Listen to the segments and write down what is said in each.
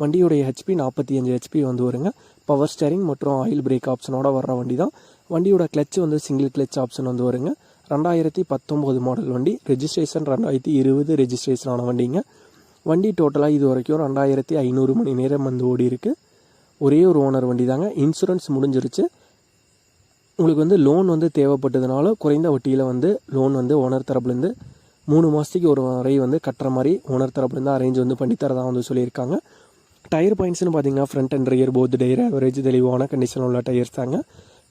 வண்டியுடைய ஹெச்பி நாற்பத்தி அஞ்சு ஹெச்பி வந்து வருங்க. பவர் ஸ்டேரிங் மற்றும் ஆயில் பிரேக் ஆப்ஷனோட வர்ற வண்டி தான் வண்டியோட கிளச் வந்து சிங்கிள் கிளச் ஆப்ஷன் வந்து வருங்க. ரெண்டாயிரத்தி பத்தொம்போது மாடல் வண்டி. ரெஜிஸ்ட்ரேஷன் ரெண்டாயிரத்தி இருபது ரெஜிஸ்ட்ரேஷன் ஆன வண்டிங்க. வண்டி டோட்டலாக இது வரைக்கும் ரெண்டாயிரத்தி ஐநூறு மணி நேரம் வந்து ஓடி இருக்கு ஒரே ஒரு ஓனர் வண்டி தாங்க இன்சூரன்ஸ் முடிஞ்சிருச்சு. உங்களுக்கு வந்து லோன் வந்து தேவைப்பட்டதுனால குறைந்த வட்டியில் வந்து லோன் வந்து ஓனர் தரப்புலேருந்து மூணு மாதத்துக்கு ஒரு வரை வந்து கட்டுற மாதிரி ஓனர் தரப்புலேருந்து அரேஞ்ச் வந்து பண்ணித்தரதான் வந்து சொல்லியிருக்காங்க. டயர் பாயிண்ட்ஸ்னு பார்த்தீங்கன்னா front and rear both tyre average தெளிவான கண்டிஷன் உள்ள டயர்ஸ் தாங்க.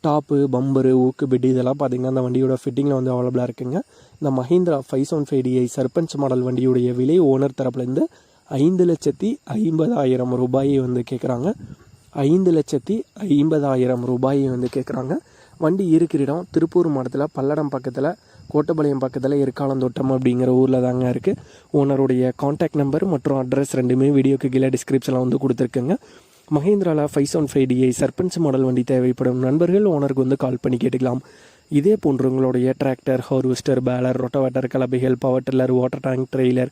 டாப்பு பம்பரு ஊக்கு பெட் இதெல்லாம் பார்த்தீங்கன்னா அந்த வண்டியோட ஃபிட்டிங்கில் வந்து அவைலபிளாக இருக்குங்க. இந்த Mahindra five seven five DI Sarpanch model வண்டியுடைய விலை ஓனர் தரப்புலேருந்து ஐந்து லட்சத்தி ஐம்பதாயிரம் ரூபாயை வந்து கேட்குறாங்க ஐந்து லட்சத்தி ஐம்பதாயிரம் ரூபாயை வந்து கேட்குறாங்க வண்டி இருக்கிற இடம் திருப்பூர் மாவட்டத்தில் பல்லடம் பக்கத்தில் கோட்டபாளையம் பக்கத்தில் இருக்காலந்தோட்டம் அப்படிங்கிற ஊரில் தாங்க இருக்குது ஓனருடைய காண்டாக்ட் நம்பர் மற்றும் அட்ரஸ் ரெண்டுமே வீடியோக்கு கீழே டிஸ்கிரிப்ஷனில் வந்து கொடுத்துருக்குங்க. மஹேந்திராவில் five seven five DI Sarpanch model வண்டி தேவைப்படும் நண்பர்கள் ஓனருக்கு வந்து கால் பண்ணி கேட்டுக்கலாம். இதே போன்று உங்களுடைய tractor harvester baler rotavator கலபைகள் power tiller water tank trailer